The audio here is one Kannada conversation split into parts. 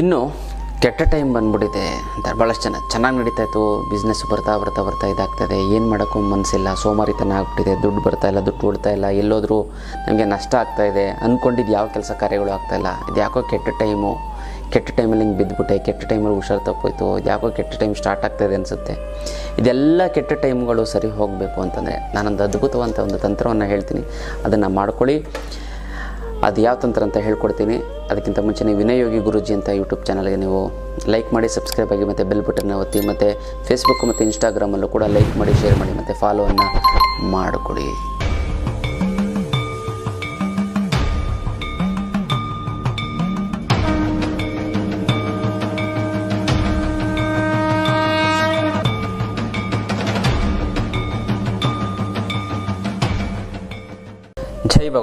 ಇನ್ನು ಕೆಟ್ಟ ಟೈಮ್ ಬಂದ್ಬಿಟ್ಟಿದೆ ಅಂತ ಭಾಳಷ್ಟು ಜನ. ಚೆನ್ನಾಗಿ ನಡೀತಾ ಇತ್ತು ಬಿಸ್ನೆಸ್ ಬರ್ತಾ ಬರ್ತಾ ಬರ್ತಾ ಇದಾಗ್ತದೆ. ಏನು ಮಾಡೋಕ್ಕೂ ಮನಸ್ಸಿಲ್ಲ ಸೋಮಾರಿತನ ಆಗ್ಬಿಟ್ಟಿದೆ, ದುಡ್ಡು ಬರ್ತಾ ಇಲ್ಲ, ದುಡ್ಡು ಓಡ್ತಾ ಇಲ್ಲ, ಎಲ್ಲೋದ್ರೂ ನಮಗೆ ನಷ್ಟ ಆಗ್ತಾ ಇದೆ. ಅಂದ್ಕೊಂಡಿದ್ದು ಯಾವ ಕೆಲಸ ಕಾರ್ಯಗಳು ಆಗ್ತಾ ಇಲ್ಲ. ಇದು ಯಾಕೋ ಕೆಟ್ಟ ಟೈಮು ಕೆಟ್ಟ ಟೈಮಲ್ಲಿ ಹಿಂಗೆ ಬಿದ್ದುಬಿಟ್ಟೆ ಕೆಟ್ಟ ಟೈಮಲ್ಲಿ ಹುಷಾರು ತಪ್ಪೋಯ್ತು ಯಾಕೋ ಕೆಟ್ಟ ಟೈಮ್ ಸ್ಟಾರ್ಟ್ ಆಗ್ತಾಯಿದೆ ಅನಿಸುತ್ತೆ. ಇದೆಲ್ಲ ಕೆಟ್ಟ ಟೈಮ್ಗಳು ಸರಿ ಹೋಗಬೇಕು ಅಂತಂದರೆ ನಾನೊಂದು ಅದ್ಭುತವಂತ ಒಂದು ತಂತ್ರವನ್ನು ಹೇಳ್ತೀನಿ. ಅದನ್ನು ಮಾಡ್ಕೊಳ್ಳಿ. ಅದು ಯಾವ ತಂತ್ರ ಅಂತ ಹೇಳ್ಕೊಡ್ತೀನಿ. ಅದಕ್ಕಿಂತ ಮುಂಚೆ ವಿನಯೋಗಿ ಗುರುಜಿ ಅಂತ ಯೂಟ್ಯೂಬ್ ಚಾನಲ್ಗೆ ನೀವು ಲೈಕ್ ಮಾಡಿ, ಸಬ್ಸ್ಕ್ರೈಬ್ ಆಗಿ ಮತ್ತು ಬೆಲ್ ಬಟನ್ನ ಒತ್ತಿ ಮತ್ತು ಫೇಸ್ಬುಕ್ ಮತ್ತು ಇನ್ಸ್ಟಾಗ್ರಾಮಲ್ಲೂ ಕೂಡ ಲೈಕ್ ಮಾಡಿ, ಶೇರ್ ಮಾಡಿ ಮತ್ತು ಫಾಲೋವನ್ನು ಮಾಡಿಕೊಡಿ.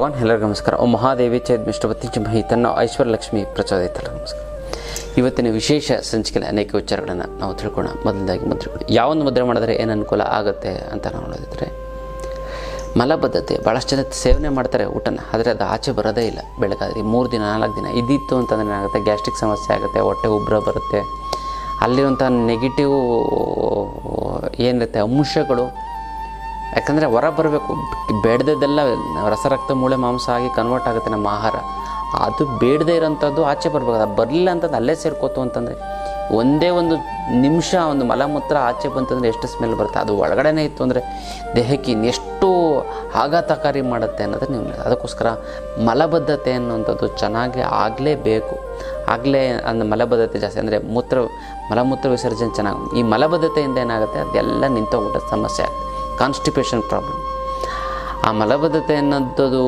ಭಗವಾನ್, ಎಲ್ಲರಿಗೂ ನಮಸ್ಕಾರ. ಓ ಮಹಾದೇವಿ ಚೈದ್ಮಿಷ್ಟಪತಿ ಚಿಮಹಿ ತನ್ನ ಐಶ್ವರ್ಯ ಲಕ್ಷ್ಮಿ ಪ್ರಚೋದಿತ ನಮಸ್ಕಾರ. ಇವತ್ತಿನ ವಿಶೇಷ ಸಂಚಿಕೆಯಲ್ಲಿ ಅನೇಕ ವಿಚಾರಗಳನ್ನು ನಾವು ತಿಳ್ಕೊಳ್ಳೋಣ. ಮೊದಲನೇದಾಗಿ ಮುದ್ರೆಗಳು ಯಾವೊಂದು ಮುದ್ರೆ ಮಾಡಿದ್ರೆ ಏನು ಅನುಕೂಲ ಆಗುತ್ತೆ ಅಂತ ನಾವು ನೋಡೋದಿದ್ರೆ, ಮಲಬದ್ಧತೆ. ಭಾಳಷ್ಟು ಜನ ಸೇವನೆ ಮಾಡ್ತಾರೆ ಊಟನ, ಆದರೆ ಅದು ಆಚೆ ಬರೋದೇ ಇಲ್ಲ. ಬೆಳಗಾದ್ರೆ ಮೂರು ದಿನ, ನಾಲ್ಕು ದಿನ. ಇದಿತ್ತು ಅಂತಂದರೆ ಏನಾಗುತ್ತೆ? ಗ್ಯಾಸ್ಟ್ರಿಕ್ ಸಮಸ್ಯೆ ಆಗುತ್ತೆ, ಹೊಟ್ಟೆ ಉಬ್ಬರ ಬರುತ್ತೆ. ಅಲ್ಲಿರುವಂಥ ನೆಗೆಟಿವ್ ಏನಿರುತ್ತೆ? ಅಂಶಗಳು ಯಾಕಂದರೆ ಹೊರ ಬರಬೇಕು. ಬೇಡದೆಲ್ಲ ರಸರಕ್ತ ಮೂಳೆ ಮಾಂಸ ಆಗಿ ಕನ್ವರ್ಟ್ ಆಗುತ್ತೆ ನಮ್ಮ ಆಹಾರ. ಅದು ಬೇಡದೇ ಇರೋಂಥದ್ದು ಆಚೆ ಬರಬೇಕು. ಅದು ಬರಲಿಲ್ಲ ಅಂತಂದು ಅಲ್ಲೇ ಸೇರ್ಕೋತು ಅಂತಂದರೆ ಒಂದೇ ಒಂದು ನಿಮಿಷ ಒಂದು ಮಲಮೂತ್ರ ಆಚೆ ಬಂತಂದರೆ ಎಷ್ಟು ಸ್ಮೆಲ್ ಬರುತ್ತೆ. ಅದು ಒಳಗಡೆನೇ ಇತ್ತು ಅಂದರೆ ದೇಹಕ್ಕೆ ಎಷ್ಟು ಆಘಾತಕಾರಿ ಮಾಡುತ್ತೆ ಅನ್ನೋದು ನಿಮ್ಮ ಅದಕ್ಕೋಸ್ಕರ ಮಲಬದ್ಧತೆ ಅನ್ನುವಂಥದ್ದು ಚೆನ್ನಾಗಿ ಆಗಲೇಬೇಕು. ಆಗಲೇ ಅಂದ ಮಲಬದ್ಧತೆ ಜಾಸ್ತಿ. ಅಂದರೆ ಮೂತ್ರ ಮಲಮೂತ್ರ ವಿಸರ್ಜನೆ ಚೆನ್ನಾಗಿ ಈ ಮಲಬದ್ಧತೆಯಿಂದ ಏನಾಗುತ್ತೆ? ಅದೆಲ್ಲ ನಿಂತೋಗ್ಬಿಟ್ಟ ಸಮಸ್ಯೆ ಕಾನ್ಸ್ಟಿಪೇಷನ್ ಪ್ರಾಬ್ಲಮ್ ಆ ಮಲಬದ್ಧತೆ ಅನ್ನೋದು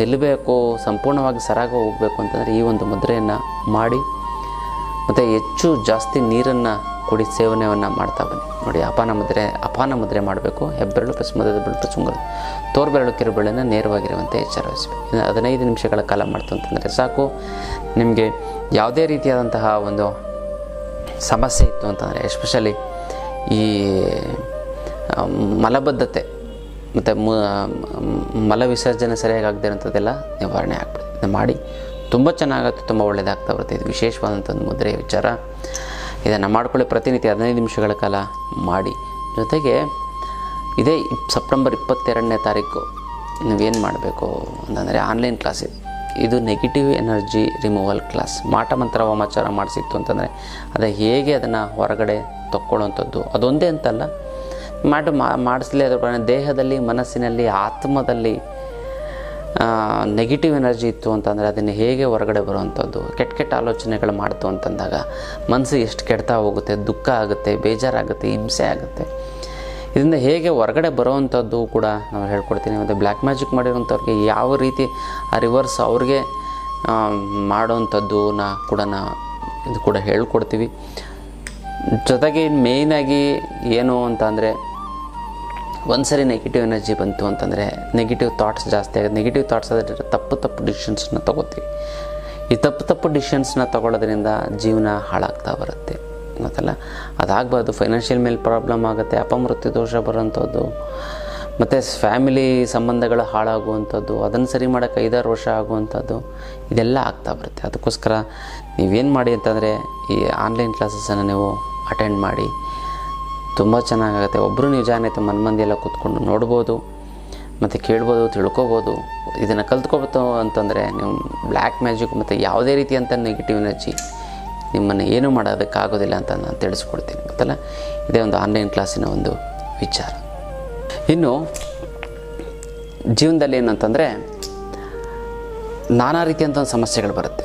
ನಿಲ್ಲಬೇಕು, ಸಂಪೂರ್ಣವಾಗಿ ಸರಾಗ ಹೋಗಬೇಕು ಅಂತಂದರೆ ಈ ಒಂದು ಮುದ್ರೆಯನ್ನು ಮಾಡಿ, ಮತ್ತು ಹೆಚ್ಚು ಜಾಸ್ತಿ ನೀರನ್ನು ಕುಡಿ, ಸೇವನೆಯನ್ನು ಮಾಡ್ತಾ ಬನ್ನಿ. ನೋಡಿ, ಅಪಾನ ಮುದ್ರೆ ಅಪಾನ ಮುದ್ರೆ ಮಾಡಬೇಕು. ಹೆಬ್ಬೆರಳು ಪ್ಲಸ್ ಮದದ ಬೆರಳು ಪ್ಲಸ್ ಉಂಗುರ ತೋರ್ಬೆರಳು, ಕಿರುಬೆರಳನ್ನು ನೇರವಾಗಿರುವಂತೆ ಎಚ್ಚರ ವಹಿಸಬೇಕು ಇನ್ನು ಹದಿನೈದು ನಿಮಿಷಗಳ ಕಾಲ ಮಾಡ್ತು ಅಂತಂದರೆ ಸಾಕು. ನಿಮಗೆ ಯಾವುದೇ ರೀತಿಯಾದಂತಹ ಒಂದು ಸಮಸ್ಯೆ ಇತ್ತು ಅಂತಂದರೆ ಎಸ್ಪೆಷಲಿ ಈ ಮಲಬದ್ಧತೆ, ಮತ್ತು ಮಲ ವಿಸರ್ಜನೆ ಸರಿಯಾಗಿ ಆಗದೆ ಇರೋಂಥದ್ದೆಲ್ಲ ನಿವಾರಣೆ ಆಗ್ಬಿಡುತ್ತೆ. ಮಾಡಿ ತುಂಬ ಚೆನ್ನಾಗುತ್ತೆ ತುಂಬ ಒಳ್ಳೆಯದಾಗ್ತಾ ಬರುತ್ತೆ. ಇದು ವಿಶೇಷವಾದಂಥ ಒಂದು ಮುದ್ರೆಯ ವಿಚಾರ. ಇದನ್ನು ಮಾಡ್ಕೊಳ್ಳಿ ಪ್ರತಿನಿತ್ಯ ಹದಿನೈದು ನಿಮಿಷಗಳ ಕಾಲ ಮಾಡಿ. ಜೊತೆಗೆ ಇದೇ ಸೆಪ್ಟೆಂಬರ್ ಇಪ್ಪತ್ತೆರಡನೇ ತಾರೀಕು ನೀವೇನು ಮಾಡಬೇಕು ಅಂತಂದರೆ ಆನ್ಲೈನ್ ಕ್ಲಾಸ್ ಇದೆ. ಇದು ನೆಗೆಟಿವ್ ಎನರ್ಜಿ ರಿಮೂವಲ್ ಕ್ಲಾಸ್ ಮಾಟ ಮಂತ್ರ ವಾಮಾಚಾರ ಮಾಡಿಸಿತ್ತು ಅಂತಂದರೆ ಅದು ಹೇಗೆ ಅದನ್ನು ಹೊರಗಡೆ ತಕ್ಕೊಳ್ಳುವಂಥದ್ದು. ಅದೊಂದೇ ಅಂತಲ್ಲ ಮಾಡು ಮಾಡಿಸಲೇ ಪ್ರಕಾರ ದೇಹದಲ್ಲಿ, ಮನಸ್ಸಿನಲ್ಲಿ, ಆತ್ಮದಲ್ಲಿ ನೆಗೆಟಿವ್ ಎನರ್ಜಿ ಇತ್ತು ಅಂತಂದರೆ ಅದನ್ನು ಹೇಗೆ ಹೊರಗಡೆ ಬರುವಂಥದ್ದು, ಕೆಟ್ಟ ಕೆಟ್ಟ ಆಲೋಚನೆಗಳು ಮಾಡ್ತು ಅಂತಂದಾಗ ಮನಸ್ಸು ಎಷ್ಟು ಕೆಡ್ತಾ ಹೋಗುತ್ತೆ, ದುಃಖ ಆಗುತ್ತೆ, ಬೇಜಾರಾಗುತ್ತೆ, ಹಿಂಸೆ ಆಗುತ್ತೆ. ಇದರಿಂದ ಹೇಗೆ ಹೊರಗಡೆ ಬರೋವಂಥದ್ದು ಕೂಡ ನಾವು ಹೇಳ್ಕೊಡ್ತೀನಿ. ಮತ್ತು ಬ್ಲ್ಯಾಕ್ ಮ್ಯಾಜಿಕ್ ಮಾಡಿರೋಂಥವ್ರಿಗೆ ಯಾವ ರೀತಿ ಆ ರಿವರ್ಸ್ ಅವ್ರಿಗೆ ಮಾಡೋವಂಥದ್ದು ನಾ ಕೂಡ ನಾ ಇದು ಕೂಡ ಹೇಳ್ಕೊಡ್ತೀವಿ. ಜೊತೆಗೆ ಮೇಯ್ನಾಗಿ ಏನು ಅಂತ ಅಂದರೆ ಒಂದು ಸರಿ ನೆಗೆಟಿವ್ ಎನರ್ಜಿ ಬಂತು ಅಂತಂದರೆ ನೆಗೆಟಿವ್ ಥಾಟ್ಸ್ ಜಾಸ್ತಿ ಆಗುತ್ತೆ. ನೆಗೆಟಿವ್ ಥಾಟ್ಸ್ ಆದರೆ ತಪ್ಪು ತಪ್ಪು ಡಿಸಿಷನ್ಸ್ನ ತೊಗೋತೀವಿ. ಈ ತಪ್ಪು ತಪ್ಪು ಡಿಸಿಷನ್ಸ್ನ ತಗೊಳ್ಳೋದ್ರಿಂದ ಜೀವನ ಹಾಳಾಗ್ತಾ ಬರುತ್ತೆ. ಗೊತ್ತಲ್ಲ? ಅದಾಗಬಾರ್ದು. ಫೈನಾನ್ಷಿಯಲ್ ಮೇಲೆ ಪ್ರಾಬ್ಲಮ್ ಆಗುತ್ತೆ ಅಪಮೃತ್ಯು ದೋಷ ಬರೋಂಥದ್ದು ಮತ್ತು ಫ್ಯಾಮಿಲಿ ಸಂಬಂಧಗಳು ಹಾಳಾಗುವಂಥದ್ದು, ಅದನ್ನು ಸರಿ ಮಾಡೋಕ್ಕೆ ಐದಾರು ವರ್ಷ ಆಗುವಂಥದ್ದು, ಇದೆಲ್ಲ ಆಗ್ತಾ ಬರುತ್ತೆ. ಅದಕ್ಕೋಸ್ಕರ ನೀವೇನು ಮಾಡಿ ಅಂತಂದರೆ ಈ ಆನ್ಲೈನ್ ಕ್ಲಾಸಸನ್ನು ನೀವು ಅಟೆಂಡ್ ಮಾಡಿ. ತುಂಬ ಚೆನ್ನಾಗಾಗುತ್ತೆ. ಒಬ್ಬರು ನೀವು ಜಾಯ್ನ್ ಮನ ಎಲ್ಲ ಕೂತ್ಕೊಂಡು ನೋಡ್ಬೋದು, ಮತ್ತು ಕೇಳ್ಬೋದು, ತಿಳ್ಕೊಬೋದು. ಇದನ್ನು ಕಲ್ತ್ಕೋಬೇಕು ಅಂತಂದರೆ ನೀವು ಬ್ಲ್ಯಾಕ್ ಮ್ಯಾಜಿಕ್ ಮತ್ತು ಯಾವುದೇ ರೀತಿಯಂಥ ನೆಗೆಟಿವ್ ಎನರ್ಜಿ ನಿಮ್ಮನ್ನು ಏನೂ ಮಾಡೋದಕ್ಕಾಗೋದಿಲ್ಲ ಅಂತ ನಾನು ತಿಳಿಸ್ಕೊಡ್ತೀನಿ, ಗೊತ್ತಲ್ಲ? ಇದೇ ಒಂದು ಆನ್ಲೈನ್ ಕ್ಲಾಸಿನ ಒಂದು ವಿಚಾರ. ಇನ್ನು ಜೀವನದಲ್ಲಿ ಏನಂತಂದರೆ ನಾನಾ ರೀತಿಯಂಥ ಒಂದು ಸಮಸ್ಯೆಗಳು ಬರುತ್ತೆ.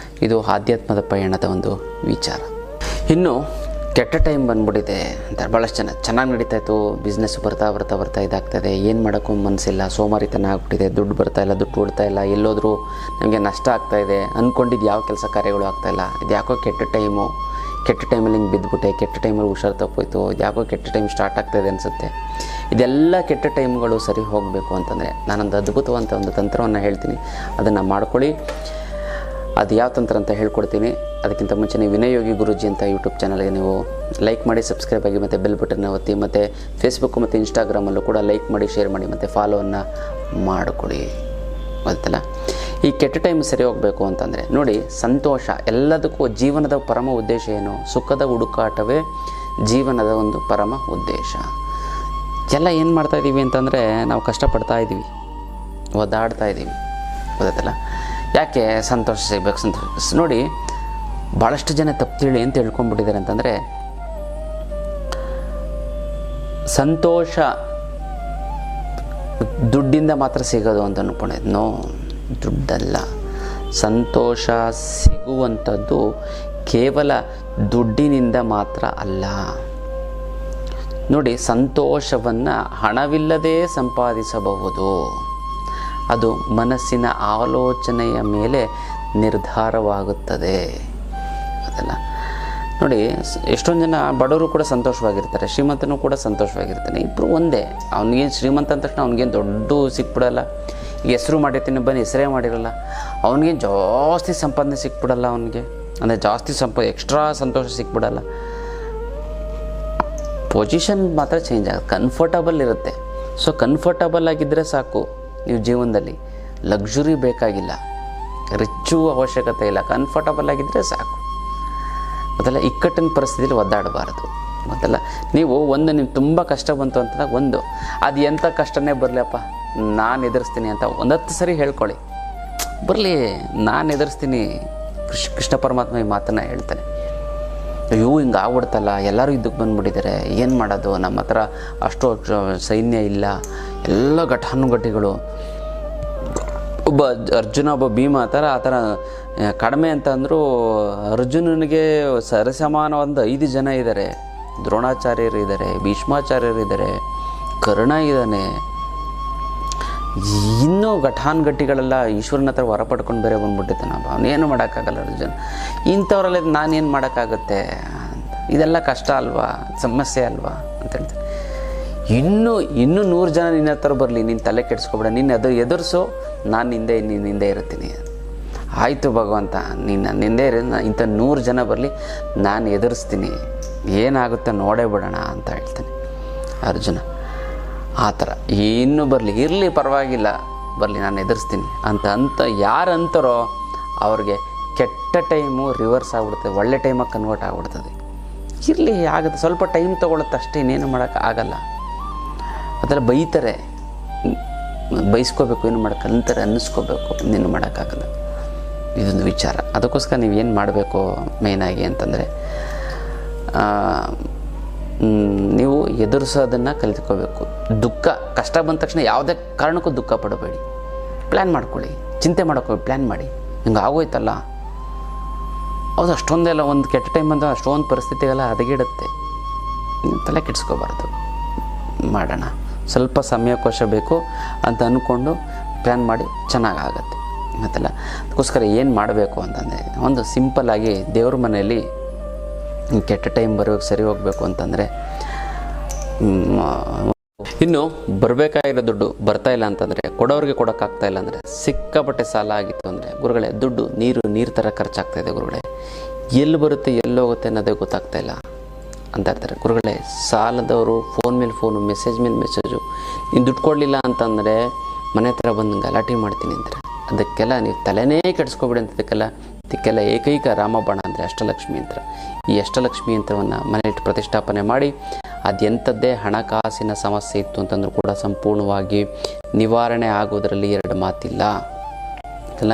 ಇದು ಆಧ್ಯಾತ್ಮದ ಪಯಣದ ಒಂದು ವಿಚಾರ. ಇನ್ನು ಕೆಟ್ಟ ಟೈಮ್ ಬಂದ್ಬಿಟ್ಟಿದೆ. ಅಂತ ಭಾಳಷ್ಟು ಜನ ಚೆನ್ನಾಗಿ ನಡೀತಾ ಇತ್ತು. ಬಿಸ್ನೆಸ್ ಬರ್ತಾ ಬರ್ತಾ ಬರ್ತಾ ಇದಾಗ್ತದೆ. ಏನು ಮಾಡೋಕ್ಕೂ ಮನಸ್ಸಿಲ್ಲ ಸೋಮಾರಿತನ ಆಗ್ಬಿಟ್ಟಿದೆ. ದುಡ್ಡು ಬರ್ತಾ ಇಲ್ಲ, ದುಡ್ಡು ಕೊಡ್ತಾ ಇಲ್ಲ. ಎಲ್ಲೋದ್ರೂ ನಮಗೆ ನಷ್ಟ ಆಗ್ತಾ ಇದೆ. ಅಂದ್ಕೊಂಡಿದ್ದು ಯಾವ ಕೆಲಸ ಕಾರ್ಯಗಳು ಆಗ್ತಾ ಇಲ್ಲ. ಇದು ಯಾಕೋ ಕೆಟ್ಟ ಟೈಮು ಕೆಟ್ಟ ಟೈಮಲ್ಲಿ ಹಿಂಗೆ ಬಿದ್ದುಬಿಟ್ಟೆ ಕೆಟ್ಟ ಟೈಮಲ್ಲಿ ಹುಷಾರು ತಪ್ಪೋಯ್ತು. ಇದು ಯಾಕೋ ಕೆಟ್ಟ ಟೈಮ್ ಸ್ಟಾರ್ಟ್ ಆಗ್ತಾಯಿದೆ ಅನಿಸುತ್ತೆ. ಇದೆಲ್ಲ ಕೆಟ್ಟ ಟೈಮ್ಗಳು ಸರಿ ಹೋಗಬೇಕು ಅಂತಂದರೆ ನಾನೊಂದು ಅದ್ಭುತವಂತ ಒಂದು ತಂತ್ರವನ್ನು ಹೇಳ್ತೀನಿ. ಅದನ್ನು ಮಾಡ್ಕೊಳ್ಳಿ. ಅದು ಯಾವ ತಂತ್ರ ಅಂತ ಹೇಳ್ಕೊಡ್ತೀನಿ. ಅದಕ್ಕಿಂತ ಮುಂಚೆ ನೀವು ವಿನಯೋಗಿ ಗುರುಜಿ ಅಂತ ಯೂಟ್ಯೂಬ್ ಚಾನಲ್ಗೆ ನೀವು ಲೈಕ್ ಮಾಡಿ, ಸಬ್ಸ್ಕ್ರೈಬ್ ಆಗಿ ಮತ್ತು ಬೆಲ್ ಬಟನ್ನ ಒತ್ತಿ ಮತ್ತು ಫೇಸ್ಬುಕ್ ಮತ್ತು ಇನ್ಸ್ಟಾಗ್ರಾಮಲ್ಲೂ ಕೂಡ ಲೈಕ್ ಮಾಡಿ, ಶೇರ್ ಮಾಡಿ ಮತ್ತು ಫಾಲೋವನ್ನು ಮಾಡಿಕೊಡಿ. ಗೊತ್ತಲ್ಲ? ಈ ಕೆಟ್ಟ ಟೈಮ್ ಸರಿ ಹೋಗಬೇಕು ಅಂತಂದರೆ ನೋಡಿ ಸಂತೋಷ ಎಲ್ಲದಕ್ಕೂ ಜೀವನದ ಪರಮ ಉದ್ದೇಶ ಏನು? ಸುಖದ ಹುಡುಕಾಟವೇ ಜೀವನದ ಒಂದು ಪರಮ ಉದ್ದೇಶ. ಎಲ್ಲ ಏನು ಮಾಡ್ತಾ ಇದ್ದೀವಿ ಅಂತಂದರೆ ನಾವು ಕಷ್ಟಪಡ್ತಾ ಇದ್ದೀವಿ ಒದ್ದಾಡ್ತಾ ಇದ್ದೀವಿ ಗೊತ್ತಾಯ್ತಲ್ಲ? ಯಾಕೆ ಸಂತೋಷ ಸಿಗ್ಬೇಕು? ಸಂತೋಷ ನೋಡಿ ಭಾಳಷ್ಟು ಜನ ತಪ್ಪು ಅಂತ ಹೇಳ್ಕೊಂಡ್ಬಿಟ್ಟಿದ್ದಾರೆ ಅಂತಂದರೆ, ಸಂತೋಷ ದುಡ್ಡಿಂದ ಮಾತ್ರ ಸಿಗೋದು ಅಂತ ಅನ್ಕೊಂಡಿದ್ದು ನೋ, ದುಡ್ಡಲ್ಲ. ಸಂತೋಷ ಸಿಗುವಂಥದ್ದು ಕೇವಲ ದುಡ್ಡಿನಿಂದ ಮಾತ್ರ ಅಲ್ಲ. ನೋಡಿ, ಸಂತೋಷವನ್ನು ಹಣವಿಲ್ಲದೆ ಸಂಪಾದಿಸಬಹುದು. ಅದು ಮನಸ್ಸಿನ ಆಲೋಚನೆಯ ಮೇಲೆ ನಿರ್ಧಾರವಾಗುತ್ತದೆ. ಅದಲ್ಲ? ನೋಡಿ ಎಷ್ಟೊಂದು ಜನ ಬಡವರು ಕೂಡ ಸಂತೋಷವಾಗಿರ್ತಾರೆ, ಶ್ರೀಮಂತನೂ ಕೂಡ ಸಂತೋಷವಾಗಿರ್ತಾನೆ. ಇಬ್ಬರು ಒಂದೇ. ಅವ್ನಿಗೇನು ಶ್ರೀಮಂತ ಅಂದ ತಕ್ಷಣ ಅವ್ನಿಗೇನು ದೊಡ್ಡ ಸಿಕ್ಬಿಡಲ್ಲ ಹೆಸರು ಮಾಡಿರ್ತೀನಿ, ಬನ್ನಿ, ಹೆಸರೇ ಮಾಡಿರಲ್ಲ. ಅವ್ನಿಗೇನು ಜಾಸ್ತಿ ಸಂಪಾದನೆ ಸಿಕ್ಬಿಡಲ್ಲ ಅವನಿಗೆ. ಅಂದರೆ ಜಾಸ್ತಿ ಸಂಪ, ಎಕ್ಸ್ಟ್ರಾ ಸಂತೋಷ ಸಿಕ್ಬಿಡಲ್ಲ. ಪೊಸಿಷನ್ ಮಾತ್ರ ಚೇಂಜ್ ಆಗುತ್ತೆ. ಕಂಫರ್ಟಬಲ್ ಇರುತ್ತೆ. ಸೊ, ಕಂಫರ್ಟಬಲ್ ಆಗಿದ್ದರೆ ಸಾಕು. ನೀವು ಜೀವನದಲ್ಲಿ ಲಕ್ಸುರಿ ಬೇಕಾಗಿಲ್ಲ, ರಿಚ್ಚು ಅವಶ್ಯಕತೆ ಇಲ್ಲ ಕಂಫರ್ಟಬಲ್ ಆಗಿದ್ದರೆ ಸಾಕು. ಮೊದಲ ಇಕ್ಕಟ್ಟಿನ ಪರಿಸ್ಥಿತಿಯಲ್ಲಿ ಒದ್ದಾಡಬಾರದು. ಮೊದಲ ನೀವು ಒಂದು ನಿಮ್ಗೆ ತುಂಬ ಕಷ್ಟ ಬಂತು ಅಂತಂದಾಗ ಒಂದು, ಅದು ಎಂಥ ಕಷ್ಟನೇ ಬರಲಪ್ಪ ನಾನು ಎದುರಿಸ್ತೀನಿ ಅಂತ ಒಂದತ್ತು ಸರಿ ಹೇಳ್ಕೊಳ್ಳಿ. ಬರಲಿ, ನಾನು ಎದುರಿಸ್ತೀನಿ ಕೃಷ್ಣ ಕೃಷ್ಣ ಪರಮಾತ್ಮ ಈ ಮಾತನ್ನು ಹೇಳ್ತಾನೆ. ಅಯ್ಯೋ ಹಿಂಗೆ ಆಗ್ಬಿಡ್ತಲ್ಲ, ಎಲ್ಲರೂ ಇದಕ್ಕೆ ಬಂದುಬಿಟ್ಟಿದ್ದಾರೆ ಏನು ಮಾಡೋದು? ನಮ್ಮ ಹತ್ರ ಅಷ್ಟು ಸೈನ್ಯ ಇಲ್ಲ, ಎಲ್ಲ ಘಟಾನುಘಟಿಗಳು ಒಬ್ಬ ಅರ್ಜುನ, ಒಬ್ಬ ಭೀಮ, ಆ ಥರ ಆ ಥರ ಕಡಿಮೆ ಅಂತಂದರೂ ಅರ್ಜುನನಿಗೆ ಸರಿಸಮಾನ ಒಂದು ಐದು ಜನ ಇದ್ದಾರೆ ದ್ರೋಣಾಚಾರ್ಯರು ಇದ್ದಾರೆ ಭೀಷ್ಮಾಚಾರ್ಯರು ಇದ್ದಾರೆ ಕರ್ಣ ಇದ್ದಾನೆ ಇನ್ನೂ ಘಟಾನ್ಘಟಿಗಳೆಲ್ಲ ಈಶ್ವರನ ಹತ್ರ ಹೊರ ಪಡ್ಕೊಂಡು ಬೇರೆ ಬಂದ್ಬಿಟ್ಟಿದ್ದಾನೆ ಏನು ಮಾಡೋಕ್ಕಾಗಲ್ಲ ಅರ್ಜುನ್. ಇಂಥವ್ರಲ್ಲಿ ನಾನೇನು ಮಾಡೋಕ್ಕಾಗುತ್ತೆ ಇದೆಲ್ಲ ಕಷ್ಟ ಅಲ್ವಾ? ಸಮಸ್ಯೆ ಅಲ್ವಾ? ಅಂತ ಹೇಳ್ತಾರೆ. ಇನ್ನೂ ಇನ್ನೂ ನೂರು ಜನ ನಿನ್ನ ಹತ್ರ ಬರಲಿ ನಿನ್ನ ತಲೆ ಕೆಡಿಸ್ಕೊಬೇಡ, ನಿನ್ನ ಅದು ಎದುರಿಸು, ನಾನು ನಿಂದೆ ನಿನ್ನ ಹಿಂದೆ ಇರ್ತೀನಿ. ಆಯಿತು ಭಗವಂತ, ನಿನ್ನ ನಿಂದೆ ಹಿಂದೆ ಇರು, ನಾ- ಇಂಥ ನೂರು ಜನ ಬರಲಿ, ನಾನು ಎದುರಿಸ್ತೀನಿ. ಏನಾಗುತ್ತೆ ನೋಡೇ ಬಿಡೋಣ ಅಂತ ಹೇಳ್ತಾನೆ ಅರ್ಜುನ. ಆ ಥರ. ಇನ್ನೂ ಬರಲಿ, ಇರಲಿ ಪರವಾಗಿಲ್ಲ. ಬರಲಿ, ನಾನು ಎದುರಿಸ್ತೀನಿ. ಅಂತ ಅಂತ ಯಾರು ಅಂತಾರೋ ಅವ್ರಿಗೆ ಕೆಟ್ಟ ಟೈಮು ರಿವರ್ಸ್ ಆಗ್ಬಿಡ್ತದೆ ಒಳ್ಳೆ ಟೈಮಾಗಿ ಕನ್ವರ್ಟ್ ಆಗ್ಬಿಡ್ತದೆ. ಇರಲಿ, ಆಗುತ್ತೆ. ಸ್ವಲ್ಪ ಟೈಮ್ ತೊಗೊಳುತ್ತೆ ಅಷ್ಟೇ, ಇನ್ನೇನು ಮಾಡೋಕ್ಕೆ ಆಗಲ್ಲ. ಅದೆಲ್ಲ ಬೈತಾರೆ. ಬೈಸ್ಕೋಬೇಕು, ಏನು ಮಾಡೋಕೆ ಅಂತಾರೆ, ಅನ್ನಿಸ್ಕೋಬೇಕು. ಇನ್ನೇನು ಮಾಡೋಕ್ಕಾಗಲ್ಲ ಇದೊಂದು ವಿಚಾರ. ಅದಕ್ಕೋಸ್ಕರ ನೀವು ಏನು ಮಾಡಬೇಕು ಮೇಯ್ನಾಗಿ ಅಂತಂದರೆ ನೀವು ಎದುರಿಸೋದನ್ನು ಕಲಿತ್ಕೋಬೇಕು. ದುಃಖ, ಕಷ್ಟ ಬಂದ ತಕ್ಷಣ ಯಾವುದೇ ಕಾರಣಕ್ಕೂ ದುಃಖ ಪಡಬೇಡಿ. ಪ್ಲ್ಯಾನ್ ಮಾಡ್ಕೊಳ್ಳಿ. ಚಿಂತೆ ಮಾಡೋಕೆ ಪ್ಲ್ಯಾನ್ ಮಾಡಿ. ಹಿಂಗೆ ಆಗೋಯ್ತಲ್ಲ? ಹೌದು, ಅಷ್ಟೊಂದೆಲ್ಲ ಒಂದು ಕೆಟ್ಟ ಟೈಮ್ ಬಂದ ಅಷ್ಟೊಂದು ಪರಿಸ್ಥಿತಿಗೆಲ್ಲ ಹದಗೆಡುತ್ತೆ. ತಲೆ ಕೆಡಿಸ್ಕೋಬಾರ್ದು. ಮಾಡೋಣ. ಸ್ವಲ್ಪ ಸಮಯಕೋಶ ಬೇಕು ಅಂತ ಅಂದ್ಕೊಂಡು ಪ್ಲ್ಯಾನ್ ಮಾಡಿ ಚೆನ್ನಾಗಾಗತ್ತೆ. ಮತ್ತೆಲ್ಲ ಅದಕ್ಕೋಸ್ಕರ ಏನು ಮಾಡಬೇಕು ಅಂತಂದರೆ, ಒಂದು ಸಿಂಪಲ್ಲಾಗಿ ದೇವ್ರ ಮನೆಯಲ್ಲಿ ಕೆಟ್ಟ ಟೈಮ್ ಬರೋಕ್ಕೆ ಸರಿ ಹೋಗಬೇಕು ಅಂತಂದರೆ ಇನ್ನು ಬರಬೇಕಾಗಿರೋ ದುಡ್ಡು ಬರ್ತಾ ಇಲ್ಲ ಅಂತಂದರೆ, ಕೊಡೋರಿಗೆ ಕೊಡೋಕ್ಕಾಗ್ತಾ ಇಲ್ಲ ಅಂದರೆ ಸಿಕ್ಕಾಪಟ್ಟೆ ಸಾಲ ಆಗಿತ್ತು ಅಂದರೆ, ಗುರುಗಳೇ, ದುಡ್ಡು ನೀರು ನೀರು ಥರ ಖರ್ಚಾಗ್ತಾ ಇದೆ ಗುರುಗಳೇ. ಎಲ್ಲಿ ಬರುತ್ತೆ, ಎಲ್ಲಿ ಹೋಗುತ್ತೆ ಅನ್ನೋದೇ ಗೊತ್ತಾಗ್ತಾ ಇಲ್ಲ. ಅಂತ ಇರ್ತಾರೆ ಗುರುಗಳೇ, ಸಾಲದವರು ಫೋನ್ ಮೇಲೆ ಫೋನು ಮೆಸೇಜ್ ಮೇಲೆ ಮೆಸೇಜು ನೀನು ದುಡ್ಡು ಕೊಡಲಿಲ್ಲ ಅಂತಂದರೆ ಮನೆ ಹತ್ರ ಬಂದು ಗಲಾಟೆ ಮಾಡ್ತೀನಿ ಅಂತಾರೆ. ಅದಕ್ಕೆಲ್ಲ ನೀವು ತಲೆನೇ ಕೆಡಿಸ್ಕೊಬಿಡಿ ಅಂತದಕ್ಕೆಲ್ಲ ಇದಕ್ಕೆಲ್ಲ ಏಕೈಕ ರಾಮಬಾಣ ಅಂದರೆ ಅಷ್ಟಲಕ್ಷ್ಮಿ ಯಂತ್ರ ಈ ಅಷ್ಟಲಕ್ಷ್ಮಿ ಯಂತ್ರವನ್ನು ಮನೆಯಿಟ್ಟು ಪ್ರತಿಷ್ಠಾಪನೆ ಮಾಡಿ ಅದೆಂಥದ್ದೇ ಹಣಕಾಸಿನ ಸಮಸ್ಯೆ ಇತ್ತು ಅಂತಂದ್ರೂ ಕೂಡ ಸಂಪೂರ್ಣವಾಗಿ ನಿವಾರಣೆ ಆಗೋದರಲ್ಲಿ ಎರಡು ಮಾತಿಲ್ಲ. ಅಲ್ಲ?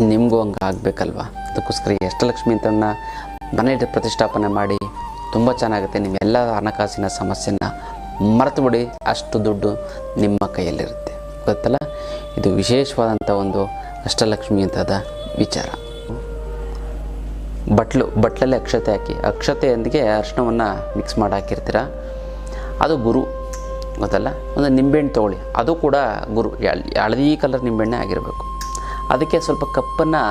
ನಿಮಗೂ ಹಂಗೆ ಆಗಬೇಕಲ್ವ? ಅದಕ್ಕೋಸ್ಕರ ಈ ಅಷ್ಟಲಕ್ಷ್ಮಿ ಅಂತನ್ನ ಮನೆ ಪ್ರತಿಷ್ಠಾಪನೆ ಮಾಡಿ ತುಂಬ ಚೆನ್ನಾಗುತ್ತೆ. ನಿಮ್ಮೆಲ್ಲ ಹಣಕಾಸಿನ ಸಮಸ್ಯೆನ ಮರೆತು ಬಿಡಿ ಅಷ್ಟು ದುಡ್ಡು ನಿಮ್ಮ ಕೈಯಲ್ಲಿರುತ್ತೆ. ಗೊತ್ತಲ್ಲ? ಇದು ವಿಶೇಷವಾದಂಥ ಒಂದು ಅಷ್ಟಲಕ್ಷ್ಮಿ ಅಂತದ ವಿಚಾರ. ಬಟ್ಲು, ಬಟ್ಲಲ್ಲಿ ಅಕ್ಷತೆ ಹಾಕಿ. ಅಕ್ಷತೆಯೊಂದಿಗೆ ಅರ್ಶನವನ್ನು ಮಿಕ್ಸ್ ಮಾಡಿ ಹಾಕಿರ್ತೀರ? ಅದು ಗುರು. ಗೊತ್ತಲ್ಲ? ಒಂದು ನಿಂಬೆಹಣ್ಣು ತೊಗೊಳ್ಳಿ. ಅದು ಕೂಡ ಗುರು. ಹಳದಿ ಕಲರ್ ನಿಂಬೆಹಣ್ಣೆ ಆಗಿರಬೇಕು. ಅದಕ್ಕೆ ಸ್ವಲ್ಪ ಕಪ್ಪನ್ನು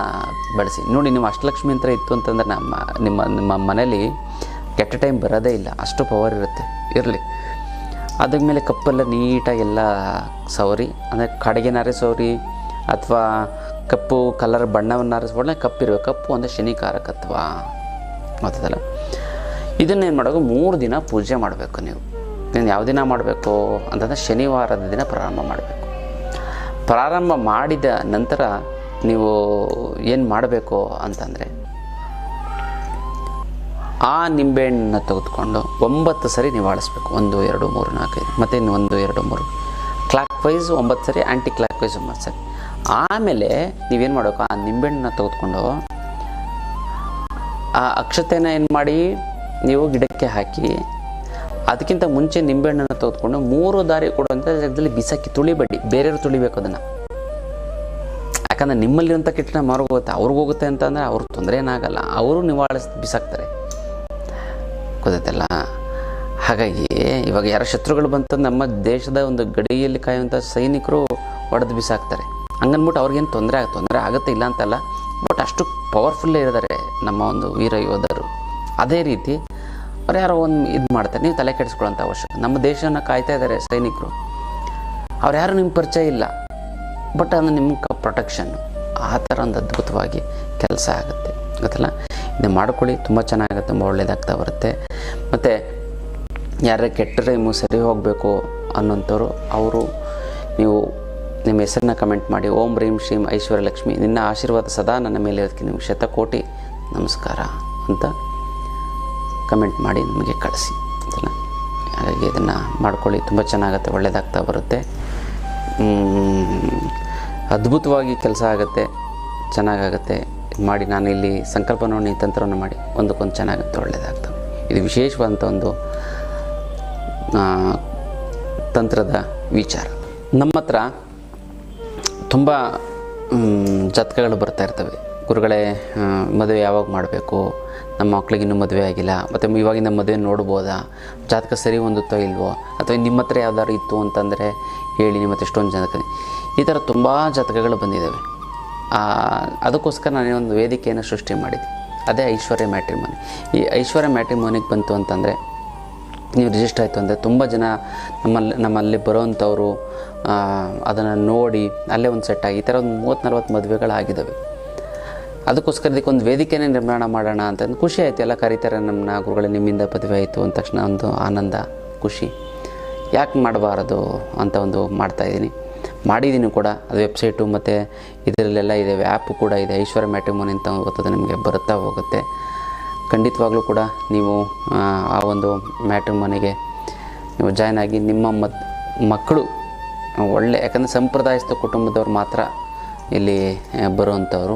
ಬಳಸಿ. ನೋಡಿ, ನಿಮ್ಮ ಅಷ್ಟಲಕ್ಷ್ಮಿ ಅಂತ ಇತ್ತು ಅಂತಂದ್ರೆ ನಮ್ಮ, ನಿಮ್ಮ ನಿಮ್ಮ ಮನೇಲಿ ಕೆಟ್ಟ ಟೈಮ್ ಬರೋದೇ ಇಲ್ಲ. ಅಷ್ಟು ಪವರ್ ಇರುತ್ತೆ. ಇರಲಿ. ಅದ್ರ ಮೇಲೆ ಕಪ್ಪೆಲ್ಲ ನೀಟಾಗಿ ಎಲ್ಲ ಸವರಿ, ಅಂದರೆ ಕಡೆಗೆನಾರೆ ಸವರಿ ಅಥವಾ ಕಪ್ಪು ಕಲರ್ ಬಣ್ಣವನ್ನು ಒಳ್ಳೆ ಕಪ್ಪಿರುವ ಕಪ್ಪು ಅಂದರೆ ಶನಿಕಾರಕತ್ವ ಗೊತ್ತದಲ್ಲ ಇದನ್ನೇನು ಮಾಡೋದು? ಮೂರು ದಿನ ಪೂಜೆ ಮಾಡಬೇಕು ನೀವು. ನೀನು ಯಾವ ದಿನ ಮಾಡಬೇಕು ಅಂತಂದರೆ ಶನಿವಾರದ ದಿನ ಪ್ರಾರಂಭ ಮಾಡಬೇಕು. ಪ್ರಾರಂಭ ಮಾಡಿದ ನಂತರ ನೀವು ಏನು ಮಾಡಬೇಕು ಅಂತಂದರೆ, ಆ ನಿಂಬೆಹಣ್ಣನ್ನ ತೆಗೆದುಕೊಂಡು ಒಂಬತ್ತು ಸರಿ ನಿವಾಳಿಸ್ಬೇಕು. ಒಂದು, ಎರಡು, ಮೂರು, ನಾಲ್ಕೈದು, ಮತ್ತು ಇನ್ನು ಒಂದು, ಎರಡು, ಮೂರು. ಕ್ಲಾಕ್ ವೈಸ್ ಒಂಬತ್ತು ಸರಿ ಆ್ಯಂಟಿ ಕ್ಲಾಕ್ ವೈಸ್ ಒಂಬತ್ತು ಸರಿ. ಆಮೇಲೆ ನೀವೇನು ಮಾಡಬೇಕು? ಆ ನಿಂಬೆಹಣ್ಣನ್ನ ತೆಗೆದುಕೊಂಡು ಆ ಅಕ್ಷತೆನ ಏನು ಮಾಡಿ, ನೀವು ಗಿಡಕ್ಕೆ ಹಾಕಿ ಅದಕ್ಕಿಂತ ಮುಂಚೆ ನಿಂಬೆಹಣ್ಣನ್ನು ತೆಗೆದುಕೊಂಡು ಮೂರು ದಾರಿ ಕೊಡುವಂಥ ಜಾಗದಲ್ಲಿ ಬಿಸಾಕಿ ತುಳಿಬೇಡಿ. ಬೇರೆಯವರು ತುಳಿಬೇಕು ಅದನ್ನು. ಯಾಕಂದರೆ ನಿಮ್ಮಲ್ಲಿರುವಂಥ ಕಿಟ್ಟನ ಮಾರ್ಗ ಹೋಗುತ್ತೆ ಅವ್ರಿಗೆ ಹೋಗುತ್ತೆ ಅಂತಂದರೆ ಅವ್ರ ತೊಂದರೆ ಏನಾಗಲ್ಲ ಅವರು ನಿವಾರಿಸ್ ಬಿಸಾಕ್ತಾರೆ. ಗೊತ್ತೈತಲ್ಲ ಹಾಗಾಗಿ ಇವಾಗ ಯಾರ ಶತ್ರುಗಳು ಬಂತ ನಮ್ಮ ದೇಶದ ಒಂದು ಗಡಿಯಲ್ಲಿ ಕಾಯುವಂಥ ಸೈನಿಕರು ಹೊಡೆದು ಬಿಸಾಕ್ತಾರೆ. ಹಂಗನ್ಬಿಟ್ಟು ಅವ್ರಿಗೇನು ತೊಂದರೆ ಆಗ, ತೊಂದರೆ ಆಗುತ್ತೆ ಇಲ್ಲ ಅಂತಲ್ಲ, ಬಟ್ ಅಷ್ಟು ಪವರ್ಫುಲ್ಲೇ ಇದ್ದಾರೆ ನಮ್ಮ ಒಂದು ವೀರ ಯೋಧರು. ಅದೇ ರೀತಿ ಅವ್ರು ಯಾರೋ ಒಂದು ಇದು ಮಾಡ್ತಾರೆ, ನೀವು ತಲೆ ಕೆಡಿಸ್ಕೊಳ್ಳೋಂಥ ಅವಶ್ಯಕ. ನಮ್ಮ ದೇಶವನ್ನು ಕಾಯ್ತಾ ಇದ್ದಾರೆ ಸೈನಿಕರು. ಅವ್ರು ಯಾರು ನಿಮ್ಮ ಪರಿಚಯ ಇಲ್ಲ. ಬಟ್ ಅದು ನಿಮ್ಮ ಪ್ರೊಟೆಕ್ಷನ್. ಆ ಥರ ಒಂದು ಅದ್ಭುತವಾಗಿ ಕೆಲಸ ಆಗುತ್ತೆ. ಗೊತ್ತಲ್ಲ? ಇದು ಮಾಡ್ಕೊಳ್ಳಿ, ತುಂಬ ಚೆನ್ನಾಗುತ್ತೆ, ತುಂಬ ಒಳ್ಳೇದಾಗ್ತಾ ಬರುತ್ತೆ. ಮತ್ತು ಯಾರೇ ಕೆಟ್ಟರೆ ನೀವು ಸರಿ ಹೋಗಬೇಕು ಅನ್ನೋಂಥವ್ರು, ಅವರು ನೀವು ನಿಮ್ಮ ಹೆಸರನ್ನ ಕಮೆಂಟ್ ಮಾಡಿ, ಓಂ ರೀಂ ಶ್ರೀಂ ಐಶ್ವರ್ಯ ಲಕ್ಷ್ಮಿ ನಿನ್ನ ಆಶೀರ್ವಾದ ಸದಾ ನನ್ನ ಮೇಲೆ ಇರೋದಕ್ಕೆ ನಿಮ್ಮ ಶತಕೋಟಿ ನಮಸ್ಕಾರ ಅಂತ ಕಮೆಂಟ್ ಮಾಡಿ ನಮಗೆ ಕಳಿಸಿ ಆಯ್ತಲ್ಲ ಹಾಗಾಗಿ ಇದನ್ನು ಮಾಡ್ಕೊಳ್ಳಿ, ತುಂಬ ಚೆನ್ನಾಗುತ್ತೆ ಒಳ್ಳೆಯದಾಗ್ತಾ ಬರುತ್ತೆ. ಅದ್ಭುತವಾಗಿ ಕೆಲಸ ಆಗುತ್ತೆ, ಚೆನ್ನಾಗಾಗುತ್ತೆ. ಮಾಡಿ ನಾನು ಇಲ್ಲಿ ಸಂಕಲ್ಪ ನೋಡಿ ತಂತ್ರವನ್ನು ಮಾಡಿ, ಒಂದಕ್ಕೊಂದು ಚೆನ್ನಾಗುತ್ತೆ ಒಳ್ಳೆಯದಾಗ್ತದೆ ಇದು ವಿಶೇಷವಾದಂಥ ಒಂದು ತಂತ್ರದ ವಿಚಾರ. ನಮ್ಮ ಹತ್ರ ತುಂಬ ಜಾತಕಗಳು ಬರ್ತಾ ಇರ್ತವೆ. ಗುರುಗಳೇ ಮದುವೆ ಯಾವಾಗ ಮಾಡಬೇಕು? ನಮ್ಮ ಮಕ್ಳಿಗೆ ಇನ್ನೂ ಮದುವೆ ಆಗಿಲ್ಲ. ಮತ್ತು ಇವಾಗಿನ ಮದುವೆ ನೋಡ್ಬೋದಾ? ಜಾತಕ ಸರಿ ಹೊಂದುತ್ತೋ ಇಲ್ವೋ? ಅಥವಾ ನಿಮ್ಮ ಹತ್ರ ಯಾವ್ದಾದ್ರು ಇತ್ತು ಅಂತಂದರೆ ಹೇಳಿ ನಿಮ್ಮ ಹತ್ರ ಎಷ್ಟೊಂದು ಜಾತಕ ಈ ಥರ ತುಂಬ ಜಾತಕಗಳು ಬಂದಿದ್ದಾವೆ. ಅದಕ್ಕೋಸ್ಕರ ನಾನು ಒಂದು ವೇದಿಕೆಯನ್ನು ಸೃಷ್ಟಿ ಮಾಡಿದ್ದೆ. ಅದೇ ಐಶ್ವರ್ಯ ಮ್ಯಾಟ್ರಿಮೋನಿ. ಈ ಐಶ್ವರ್ಯ ಮ್ಯಾಟ್ರಿಮೋನಿಗೆ ಬಂತು ಅಂತಂದರೆ ನೀವು ರಿಜಿಸ್ಟರ್ ಆಯಿತು ಅಂದರೆ ತುಂಬ ಜನ ನಮ್ಮಲ್ಲಿ ನಮ್ಮಲ್ಲಿ ಬರೋವಂಥವ್ರು ಅದನ್ನು ನೋಡಿ ಅಲ್ಲೇ ಒಂದು ಸೆಟ್ ಆಗಿ ಈ ಥರ ಒಂದು ಮೂವತ್ತು ನಲ್ವತ್ತು ಮದುವೆಗಳಾಗಿದ್ದಾವೆ. ಅದಕ್ಕೋಸ್ಕರ ಇದಕ್ಕೊಂದು ವೇದಿಕೆನೇ ನಿರ್ಮಾಣ ಮಾಡೋಣ ಅಂತಂದು ಖುಷಿ ಆಯಿತು. ಎಲ್ಲ ಕರೀತಾರೆ ನಮ್ಮನ್ನ ಗುರುಗಳೇ ನಿಮ್ಮಿಂದ ಪದವಿ ಆಯಿತು ಅಂದ ತಕ್ಷಣ ಒಂದು ಆನಂದ ಖುಷಿ. ಯಾಕೆ ಮಾಡಬಾರದು ಅಂತ ಒಂದು ಮಾಡ್ತಾಯಿದ್ದೀನಿ ಮಾಡಿದ್ದೀನಿ ಕೂಡ. ಅದು ವೆಬ್ಸೈಟು ಮತ್ತು ಇದರಲ್ಲೆಲ್ಲ ಇದೆ. ಆ್ಯಪು ಕೂಡ ಇದೆ. ಐಶ್ವರ್ಯ ಮ್ಯಾಟ್ರಿಮೋನಿ ಅಂತ ಗೊತ್ತದೆ ನಿಮಗೆ ಬರುತ್ತಾ ಹೋಗುತ್ತೆ. ಖಂಡಿತವಾಗ್ಲೂ ಕೂಡ ನೀವು ಆ, ಒಂದು ಮ್ಯಾಟ್ರಿಮೋನಿಗೆ ನೀವು ಜಾಯ್ನ್ ಆಗಿ ನಿಮ್ಮ ಮಕ್ಕಳು ಒಳ್ಳೆ ಯಾಕಂದರೆ ಸಂಪ್ರದಾಯಸ್ಥ ಕುಟುಂಬದವ್ರು ಮಾತ್ರ ಇಲ್ಲಿ ಬರುವಂಥವ್ರು.